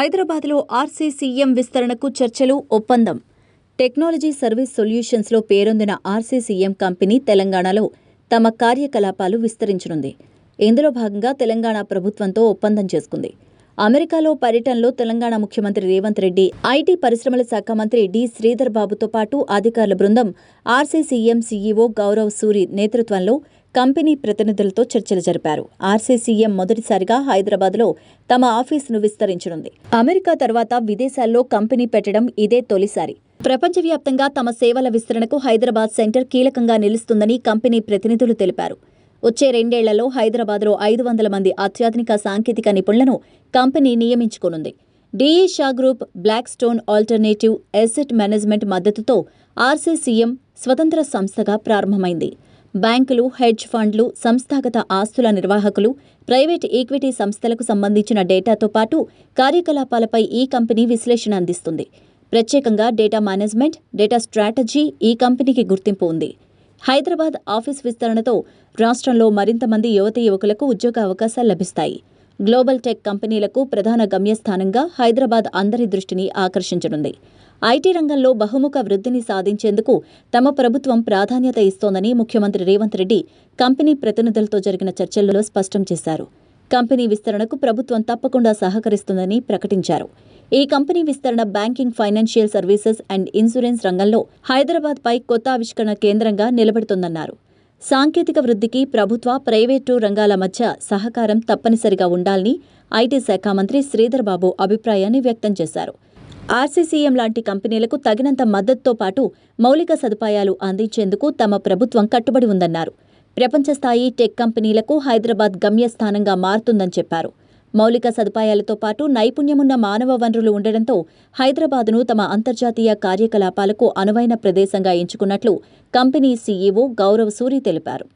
హైదరాబాద్లో ఆర్సీసీఎం విస్తరణకు చర్చలు ఒప్పందం. టెక్నాలజీ సర్వీస్ సొల్యూషన్స్లో పేరొందిన ఆర్సీసీఎం కంపెనీ తెలంగాణలో తమ కార్యకలాపాలు విస్తరించనుంది. ఇందులో భాగంగా తెలంగాణ ప్రభుత్వంతో ఒప్పందం చేసుకుంది. అమెరికాలో పర్యటనలో తెలంగాణ ముఖ్యమంత్రి రేవంత్ రెడ్డి ఐటీ పరిశ్రమల శాఖ మంత్రి డి. శ్రీధర్ బాబుతో పాటు అధికారుల బృందం ఆర్సీసీఎం సీఈఓ గౌరవ్ సూరి నేతృత్వంలో కంపెనీ ప్రతినిధులతో చర్చలు జరిపారు. ఆర్సీసీఎం మొదటిసారిగా హైదరాబాద్లో తమ ఆఫీసును విస్తరించనుంది. అమెరికా తర్వాత విదేశాల్లో కంపెనీ పెట్టడం ఇదే తొలిసారి. ప్రపంచవ్యాప్తంగా తమ సేవల విస్తరణకు హైదరాబాద్ సెంటర్ కీలకంగా నిలుస్తుందని కంపెనీ ప్రతినిధులు తెలిపారు. వచ్చే రెండేళ్ళలో హైదరాబాద్లో ఐదు వందల మంది అత్యాధునిక సాంకేతిక నిపుణులను company నియమించుకోనుంది. DE Shaw group Blackstone alternative asset management మద్దతుతో ఆర్సీసీఎం స్వతంత్ర సంస్థగా ప్రారంభమైంది. బ్యాంకులు హెడ్జ్ ఫండ్లు సంస్థాగత ఆస్తుల నిర్వాహకులు ప్రైవేట్ ఈక్విటీ సంస్థలకు సంబంధించిన డేటాతో పాటు కార్యకలాపాలపై ఈ కంపెనీ విశ్లేషణ అందిస్తుంది. ప్రత్యేకంగా డేటా మేనేజ్మెంట్ డేటా స్ట్రాటజీ ఈ కంపెనీకి గుర్తింపు ఉంది. హైదరాబాద్ ఆఫీస్ విస్తరణతో రాష్ట్రంలో మరింత మంది యువతీ యువకులకు ఉద్యోగ అవకాశాలు లభిస్తాయి. గ్లోబల్ టెక్ కంపెనీలకు ప్రధాన గమ్యస్థానంగా హైదరాబాద్ అందరి దృష్టిని ఆకర్షించనుంది. ఐటీ రంగంలో బహుముఖ వృద్ధిని సాధించేందుకు తమ ప్రభుత్వం ప్రాధాన్యత ఇస్తోందని ముఖ్యమంత్రి రేవంత్ రెడ్డి కంపెనీ ప్రతినిధులతో జరిగిన చర్చల్లో స్పష్టం చేశారు. కంపెనీ విస్తరణకు ప్రభుత్వం తప్పకుండా సహకరిస్తుందని ప్రకటించారు. ఈ కంపెనీ విస్తరణ banking financial services and insurance రంగంలో హైదరాబాద్పై కొత్త ఆవిష్కరణ కేంద్రంగా నిలబెడుతుందన్నారు. సాంకేతిక వృద్ధికి ప్రభుత్వ ప్రైవేటు రంగాల మధ్య సహకారం తప్పనిసరిగా ఉండాలని ఐటీ శాఖ మంత్రి శ్రీధర్బాబు అభిప్రాయాన్ని వ్యక్తం చేశారు. ఆర్సీసీఎం లాంటి కంపెనీలకు తగినంత మద్దతుతో పాటు మౌలిక సదుపాయాలు అందించేందుకు తమ ప్రభుత్వం కట్టుబడి ఉందన్నారు. ప్రపంచస్థాయి టెక్ కంపెనీలకు హైదరాబాద్ గమ్యస్థానంగా మారుతుందని చెప్పారు. మౌలిక సదుపాయాలతో పాటు నైపుణ్యమున్న మానవ వనరులు ఉండడంతో హైదరాబాద్ను తమ అంతర్జాతీయ కార్యకలాపాలకు అనువైన ప్రదేశంగా ఎంచుకున్నట్లు కంపెనీ సీఈఓ గౌరవ్ సూరి తెలిపారు.